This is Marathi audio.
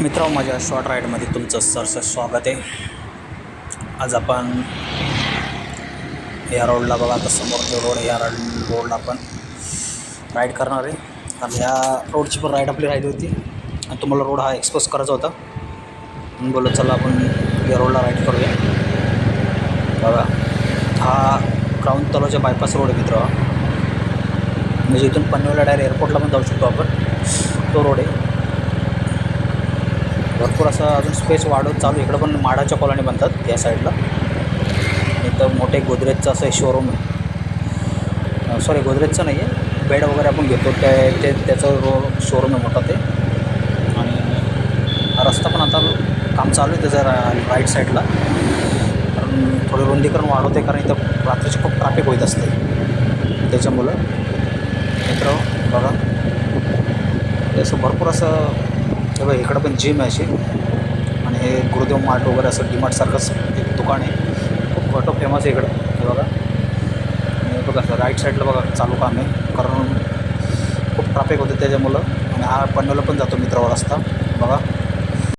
मित्र माझ्या शॉर्ट राईडमध्ये तुमचं सरसं स्वागत आहे. आज आपण या रोडला बघा आता समोर जो रोड आहे या रोड रोडला आपण राईड करणार आहे. आणि या रोडची पण राईड आपली राहिली होती. आणि तुम्हाला रोड हा एक्सपोज करायचा होता. म्हणून बोललो चला आपण या रोडला राईड करूया. बघा हा क्राऊन तलावच्या बायपास रोड आहे मित्र म्हणजे इथून पनवेलला डायरेक्ट एअरपोर्टला पण जाऊ शकतो आपण. तो रोड आहे. भरपूर असं अजून स्पेस वाढत चालू आहे. इकडं पण माडाच्या कॉलनी बनतात या साईडला इथं मोठे गोदरेजचं असं शोरूम आहे. सॉरी गोदरेजचं नाही आहे बेड वगैरे आपण घेतो. त्या ते त्याचं रो शोरूम आहे मोठा ते. आणि रस्ता पण आता काम चालू आहे त्याचं रा राईट साईडला कारण थोडं रुंदीकरण वाढवते कारण इथं रात्रीची खूप ट्रॅफिक होत असते. त्याच्यामुळं मित्र बघा. असं भरपूर असं हे बघा इकडं पण जिम आहे अशी. आणि हे गुरुदेव मार्ट वगैरे असं डीमार्टसारखंच एक दुकान आहे. खूप मोठं फेमस आहे इकडं. हे बघा. आणि बघा राईट साईडला बघा चालू काम आहे. कारण खूप ट्रॅफिक होते त्याच्यामुळं. आणि हा पनवेलला पण जातो मित्रावर रस्ता. बघा.